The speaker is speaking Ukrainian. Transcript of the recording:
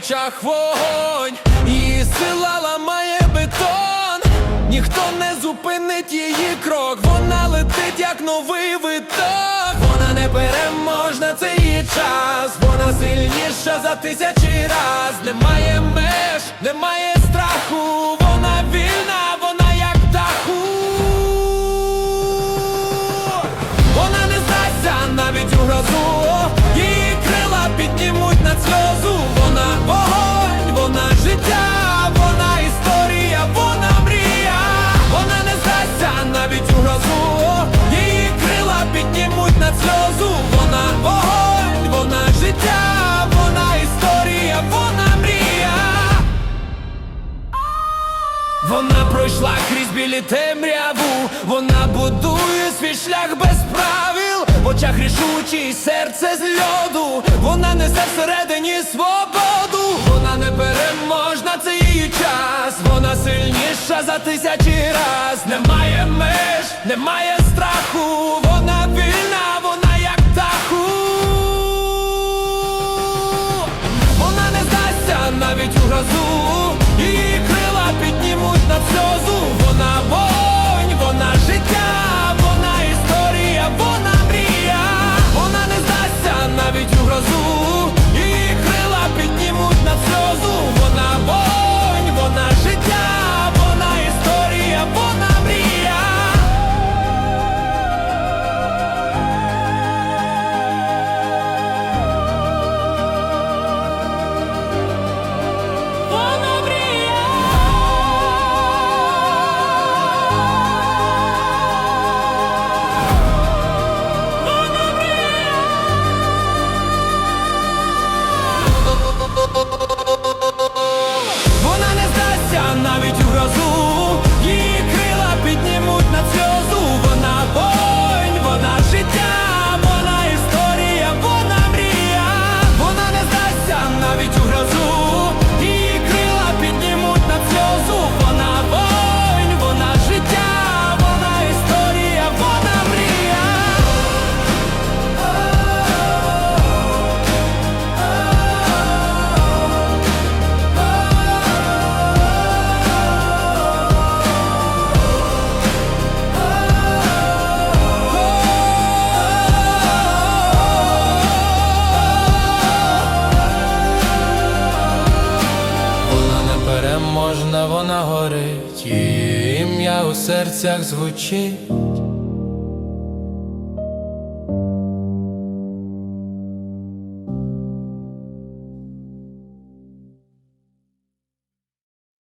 очах вогонь, її сила ламає бетон, ніхто не зупинить її крок, вона летить, як новий виток, вона не переможна, це її час, вона сильніша за тисячі раз, немає вона пройшла крізь білі темряву, вона будує свій шлях без правил, в очах рішучий серце з льоду, вона несе всередині свободу, вона не переможна, це її час, вона сильніша за тисячі раз, немає меж, немає непереможна, вона горить, її ім'я у серцях звучить.